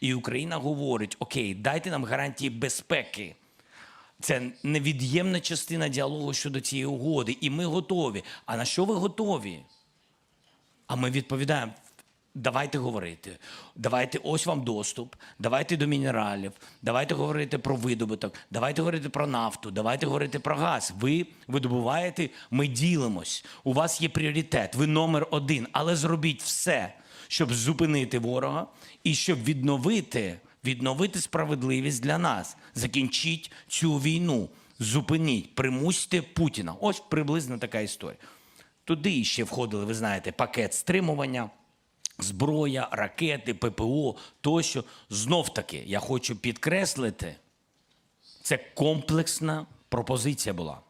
І Україна говорить: Окей, дайте нам гарантії безпеки. Це невід'ємна частина діалогу щодо цієї угоди. І ми готові. А на що ви готові? А ми відповідаємо: давайте говорити. Давайте ось вам доступ, давайте до мінералів, давайте говорити про видобуток, давайте говорити про нафту, давайте говорити про газ. Ви видобуваєте, ми ділимось. У вас є пріоритет, ви номер один, але зробіть все, щоб зупинити ворога і щоб відновити, відновити справедливість для нас. Закінчіть цю війну, зупиніть, примусьте Путіна. Ось приблизно така історія. Туди ще входили, ви знаєте, пакет стримування, зброя, ракети, ППО тощо. Знов таки, я хочу підкреслити, це комплексна пропозиція була.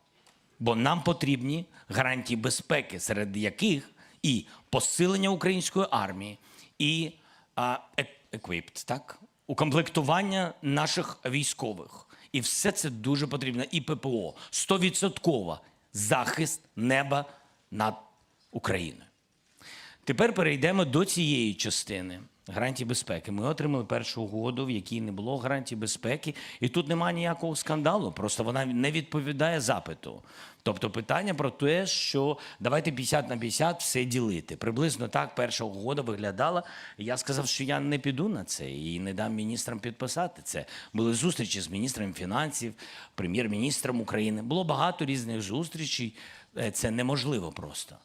Бо нам потрібні гарантії безпеки, серед яких і посилення української армії, і е- так? укомплектування наших військових. І все це дуже потрібно. І ППО. Стовідсотково захист неба над Україною. Тепер перейдемо до цієї частини гарантій безпеки. Ми отримали першу угоду, в якій не було гарантій безпеки, і тут немає ніякого скандалу, просто вона не відповідає запиту. Тобто питання про те, що давайте 50 на 50 все ділити. Приблизно так перша угода виглядала. Я сказав, що я не піду на це і не дам міністрам підписати це. Були зустрічі з міністром фінансів, прем'єр-міністром України. Було багато різних зустрічей. Е, Це неможливо просто.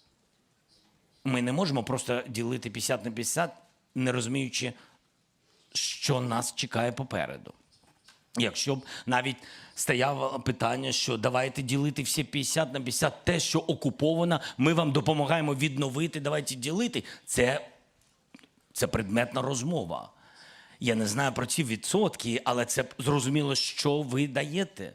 Ми не можемо просто ділити 50 на 50, не розуміючи, що нас чекає попереду. Якщо б навіть стояло питання, що давайте ділити всі 50 на 50, те, що окуповано, ми вам допомагаємо відновити, давайте ділити. Це, це предметна розмова. Я не знаю про ці відсотки, але це зрозуміло, що ви даєте.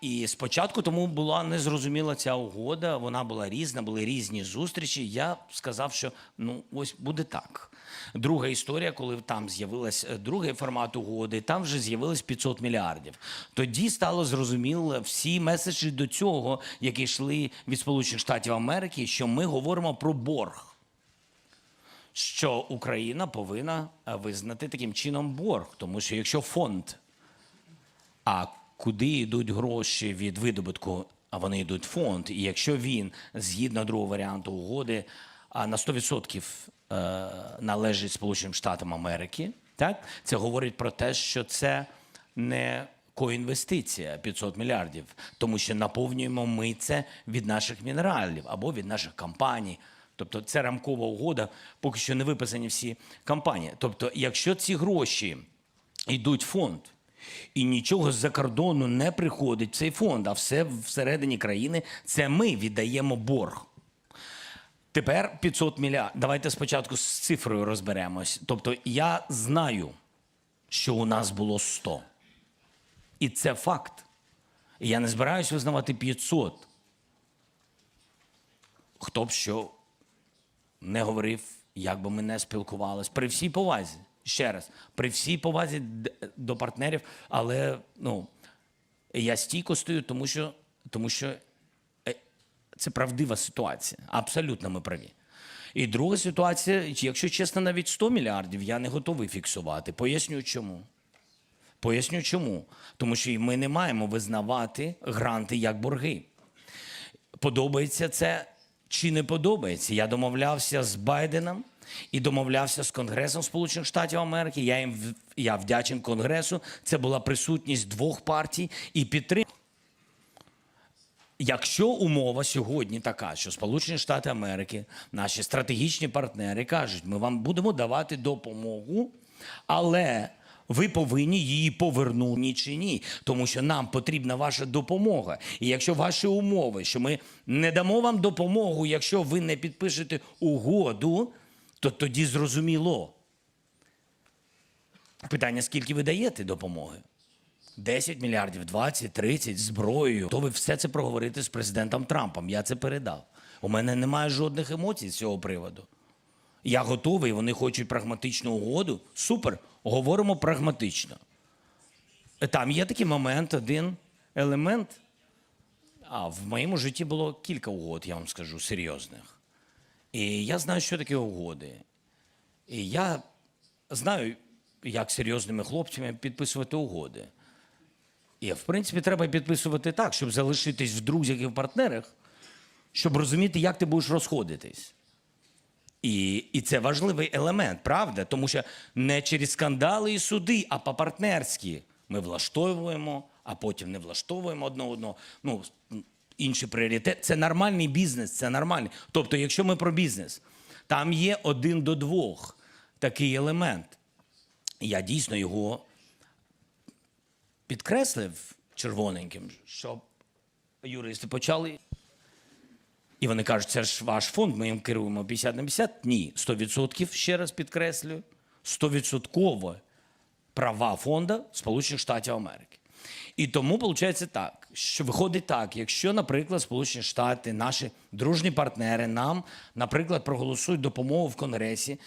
І спочатку тому була незрозуміла ця угода, вона була різна, були різні зустрічі. Я сказав, що ну ось буде так. Друга історія, коли там з'явилась е, другий формат угоди, там вже з'явилось 500 мільярдів. Тоді стало зрозуміло всі меседжі до цього, які йшли від Сполучених Штатів Америки, що ми говоримо про борг що Україна повинна е, визнати таким чином борг, тому що якщо фонд, а куди йдуть гроші від видобутку, а вони йдуть в фонд, і якщо він згідно другого варіанту угоди на 100% е, належить Сполученим Штатам Америки, так це говорить про те, що це не коінвестиція 500 мільярдів, тому що наповнюємо ми це від наших мінералів або від наших компаній. Тобто це рамкова угода, поки що не виписані всі компанії. Тобто, якщо ці гроші йдуть в фонд, і нічого з-за кордону не приходить в цей фонд, а все всередині країни, це ми віддаємо борг. Тепер 500 мільярдів. Давайте спочатку з цифрою розберемось. Тобто я знаю, що у нас було 100. І це факт. І я не збираюся визнавати 500. Хто б що не говорив, як би ми не спілкувалися. При всій повазі, ще раз, при всій повазі до партнерів, але ну, я стійко стою, тому що, тому що е, це правдива ситуація. Абсолютно ми праві. І друга ситуація, якщо чесно, навіть 100 мільярдів я не готовий фіксувати. Поясню чому. Поясню чому. Тому що ми не маємо визнавати гранти як борги. Подобається це чи не подобається? Я домовлявся з Байденом і домовлявся з Конгресом Сполучених Штатів Америки. Я їм я вдячен Конгресу. Це була присутність двох партій і підтримка. Якщо умова сьогодні така, що Сполучені Штати Америки, наші стратегічні партнери кажуть, ми вам будемо давати допомогу, але ви повинні її повернути чи ні, тому що нам потрібна ваша допомога. І якщо ваші умови, що ми не дамо вам допомогу, якщо ви не підпишете угоду, то тоді зрозуміло. Питання, скільки ви даєте допомоги? 10 мільярдів, 20, 30 зброєю. То ви все це проговорите з президентом Трампом. Я це передав. У мене немає жодних емоцій з цього приводу. Я готовий, вони хочуть прагматичну угоду. Супер, говоримо прагматично. Там є такий момент, один елемент. А в моєму житті було кілька угод, я вам скажу, серйозних. І я знаю, що таке угоди. І я знаю, як серйозними хлопцями підписувати угоди. І, в принципі, треба підписувати так, щоб залишитись в друзях і в партнерах, щоб розуміти, як ти будеш розходитись. І, і це важливий елемент, правда? Тому що не через скандали і суди, а по-партнерськи ми влаштовуємо, а потім не влаштовуємо одне одного. Ну, інший пріоритет. Це нормальний бізнес, це нормальний. Тобто, якщо ми про бізнес, там є один до двох такий елемент. Я дійсно його підкреслив червоненьким, щоб юристи почали і вони кажуть, це ж ваш фонд, ми їм керуємо 50 на 50. Ні, 100% ще раз підкреслюю, 100% права фонду Сполучених Штатів Америки. І тому виходить так, що виходить так, якщо, наприклад, Сполучені Штати, наші дружні партнери нам, наприклад, проголосують допомогу в Конгресі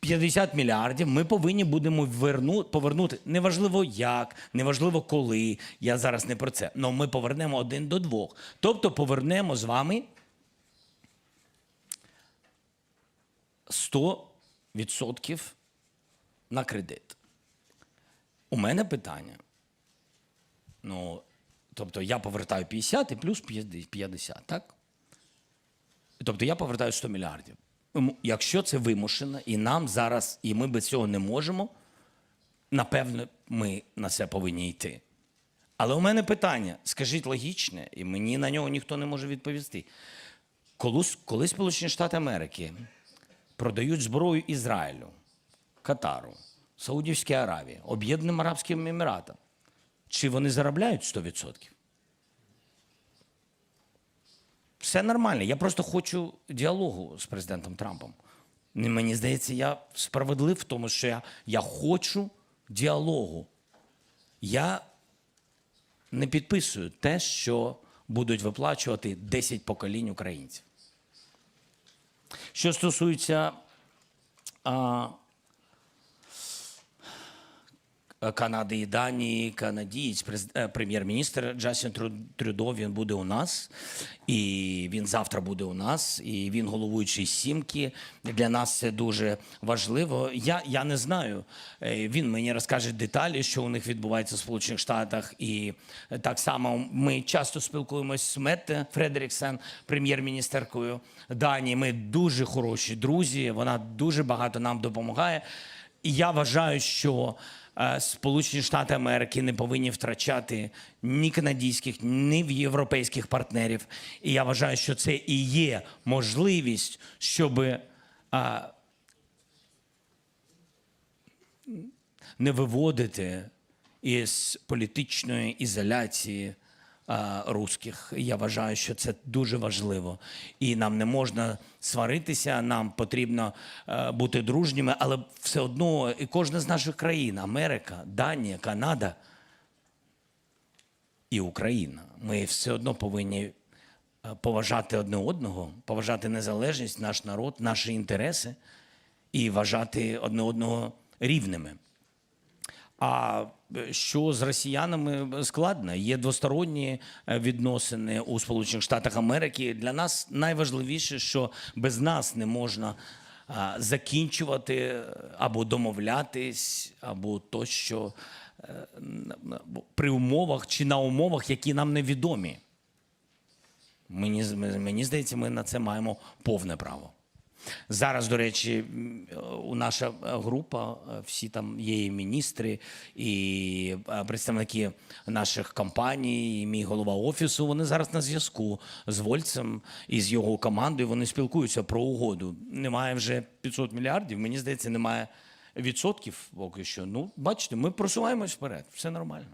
50 мільярдів, ми повинні будемо верну, повернути. Неважливо як, неважливо коли. Я зараз не про це. але ми повернемо один до двох. Тобто повернемо з вами 100% на кредит. У мене питання. Ну, тобто я повертаю 50 і плюс 50, так? Тобто я повертаю 100 мільярдів. Якщо це вимушено, і нам зараз, і ми без цього не можемо, напевно, ми на це повинні йти. Але у мене питання, скажіть логічне, і мені на нього ніхто не може відповісти. Коли, коли Сполучені Штати Америки продають зброю Ізраїлю, Катару, Саудівській Аравії, Об'єднаним Арабським Еміратам, чи вони заробляють 100%? Все нормально. Я просто хочу діалогу з президентом Трампом. Мені здається, я справедлив в тому, що я, я хочу діалогу. Я не підписую те, що будуть виплачувати 10 поколінь українців. Що стосується а, Канади і Данії, канадієць, е, прем'єр-міністр Джастін Трю- Трюдо, він буде у нас, і він завтра буде у нас, і він головуючий сімки. Для нас це дуже важливо. Я, я не знаю. Е, Він мені розкаже деталі, що у них відбувається в Сполучених Штатах. І так само ми часто спілкуємося з Метте Фредеріксен, прем'єр-міністеркою Данії. Ми дуже хороші друзі. Вона дуже багато нам допомагає. І я вважаю, що е, Сполучені Штати Америки не повинні втрачати ні канадійських, ні в європейських партнерів. І я вважаю, що це і є можливість, щоб е, не виводити із політичної ізоляції русських. Я вважаю, що це дуже важливо. І нам не можна сваритися, нам потрібно е, бути дружніми, але все одно і кожна з наших країн Америка, Данія, Канада і Україна. Ми все одно повинні е, поважати одне одного, поважати незалежність, наш народ, наші інтереси і вважати одне одного рівними. А е, що з росіянами складно? Є двосторонні е, відносини у Сполучених Штатах Америки. Для нас найважливіше, що без нас не можна закінчувати е, або домовлятись, або тощо е, при умовах чи на умовах, які нам невідомі. Мені, мені здається, ми на це маємо повне право. Зараз, до речі, у наша е, група, е, всі там є і міністри, і е, представники наших компаній, і мій голова офісу. Вони зараз на зв'язку з Вольцем і з його командою. Вони спілкуються про угоду. Немає вже 500 мільярдів. Мені здається, немає відсотків поки що. Ну, бачите, ми просуваємось вперед. Все нормально.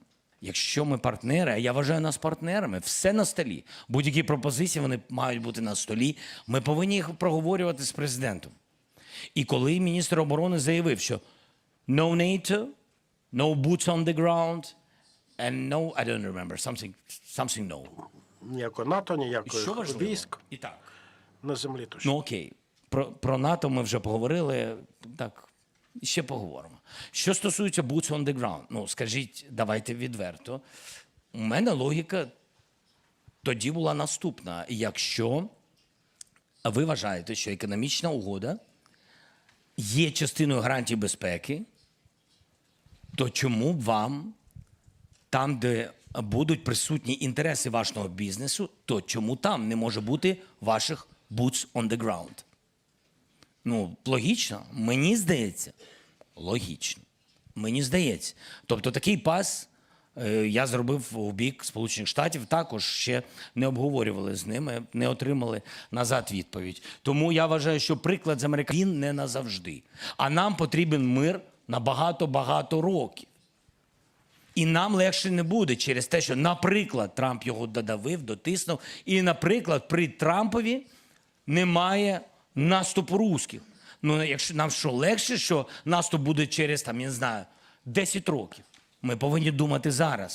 Якщо ми партнери, а я вважаю нас партнерами, все на столі. Будь-які пропозиції вони мають бути на столі. Ми повинні їх проговорювати з президентом. І коли міністр оборони заявив, що no NATO, no boots on the ground, and no, I don't remember, something, something no. Ніякого НАТО, важливо? військ І так. на землі точно. Ну окей, про, про НАТО ми вже поговорили. Так, ще поговоримо. Що стосується boots on the ground, ну скажіть, давайте відверто. У мене логіка тоді була наступна. Якщо ви вважаєте, що економічна угода є частиною гарантії безпеки, то чому б вам там, де будуть присутні інтереси вашого бізнесу, то чому там не може бути ваших boots on the ground? Ну, логічно, мені здається, логічно. Мені здається. Тобто такий пас е, я зробив у бік Сполучених Штатів, також ще не обговорювали з ними, не отримали назад відповідь. Тому я вважаю, що приклад з Америки він не назавжди. А нам потрібен мир на багато-багато років. І нам легше не буде через те, що, наприклад, Трамп його додавив, дотиснув, і, наприклад, при Трампові немає наступу русських. Ну, якщо нам що легше, що наступ буде через там, я не знаю, 10 років. Ми повинні думати зараз.